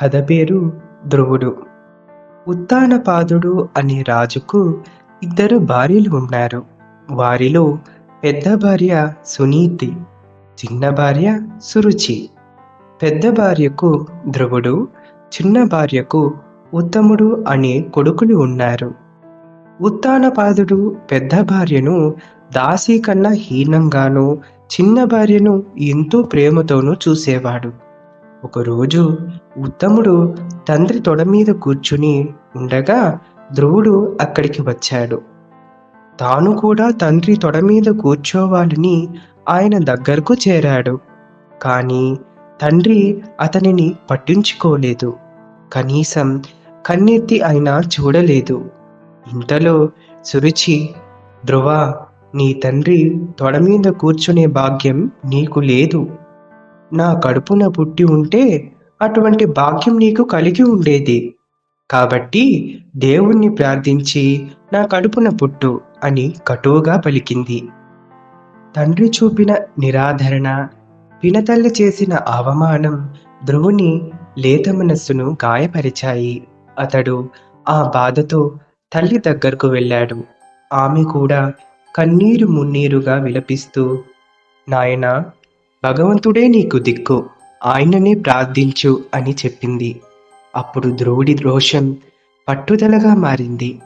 కథ పేరు ధ్రువుడు. ఉత్తానపాదుడు అనే రాజుకు ఇద్దరు భార్యలు ఉన్నారు. వారిలో పెద్ద భార్య సునీతి చిన్న భార్య సురుచి. పెద్ద భార్యకు ధ్రువుడు చిన్న భార్యకు ఉత్తముడు అనే కొడుకులు ఉన్నారు. ఉత్తానపాదుడు పెద్ద భార్యను దాసి కన్నా హీనంగానూ చిన్న భార్యను ఎంతో ప్రేమతోనూ చూసేవాడు. ఒకరోజు ఉత్తముడు తండ్రి తొడ మీద కూర్చుని ఉండగా ధ్రువుడు అక్కడికి వచ్చాడు. తాను కూడా తండ్రి తొడ మీద కూర్చోవాలని ఆయన దగ్గరకు చేరాడు. కానీ తండ్రి అతనిని పట్టించుకోలేదు. కనీసం కన్నెత్తి అయినా చూడలేదు. ఇంతలో సురుచి ధ్రువ నీ తండ్రి తొడ మీద కూర్చునే భాగ్యం నీకు లేదు. నా కడుపున పుట్టి ఉంటే అటువంటి భాగ్యం నీకు కలిగి ఉండేది. కాబట్టి దేవుణ్ణి ప్రార్థించి నా కడుపున పుట్టు అని కటువుగా పలికింది. తండ్రి చూపిన నిరాధరణ పినతల్లి చేసిన అవమానం ధ్రువుని లేత మనస్సును గాయపరిచాయి. అతడు ఆ బాధతో తల్లి దగ్గరకు వెళ్ళాడు. ఆమె కూడా కన్నీరు మున్నీరుగా విలపిస్తూ నాయనా భగవంతుడే నీకు దిక్కు ఆయననే ప్రార్థించు అని చెప్పింది. అప్పుడు ధ్రువుడి రోషం పట్టుదలగా మారింది.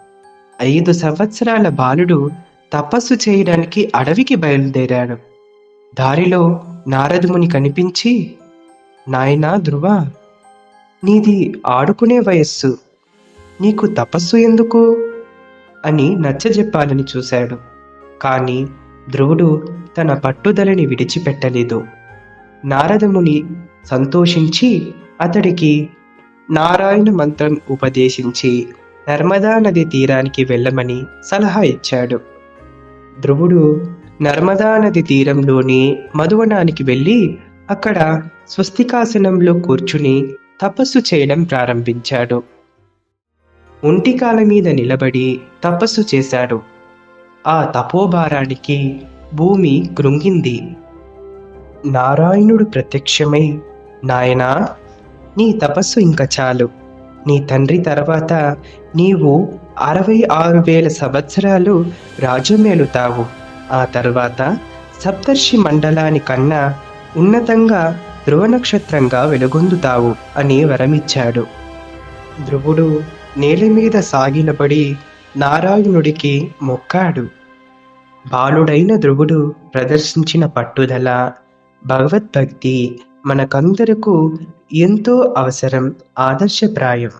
ఐదు సంవత్సరాల బాలుడు తపస్సు చేయడానికి అడవికి బయలుదేరాడు. దారిలో నారదుముని కనిపించి నాయనా ధ్రువ నీది ఆడుకునే వయస్సు. నీకు తపస్సు ఎందుకు అని నచ్చజెప్పాలని చూశాడు. కానీ ధ్రువుడు తన పట్టుదలని విడిచిపెట్టలేదు. నారదముని సంతోషించి అతడికి నారాయణ మంత్రం ఉపదేశించి నర్మదా నది తీరానికి వెళ్ళమని సలహా ఇచ్చాడు. ధ్రువుడు నర్మదా నది తీరంలోని మధువనానికి వెళ్ళి అక్కడ స్వస్తికాసనంలో కూర్చుని తపస్సు చేయడం ప్రారంభించాడు. ఒంటికాల మీద నిలబడి తపస్సు చేశాడు. ఆ తపోభారానికి భూమి కృంగింది. నారాయణుడు ప్రత్యక్షమై నాయనా నీ తపస్సు ఇంక చాలు. నీ తండ్రి తర్వాత నీవు అరవై ఆరు వేల సంవత్సరాలు రాజమేలుతావు. ఆ తర్వాత సప్తర్షి మండలాని కన్నా ఉన్నతంగా ధ్రువ నక్షత్రంగా వెలుగొందుతావు అని వరమిచ్చాడు. ధ్రువుడు నేల మీద సాగిలబడి నారాయణుడికి మొక్కాడు. బాలుడైన ధ్రువుడు ప్రదర్శించిన పట్టుదల భగవద్భక్తి మనకందరకు ఎంతో అవసరం ఆదర్శప్రాయం.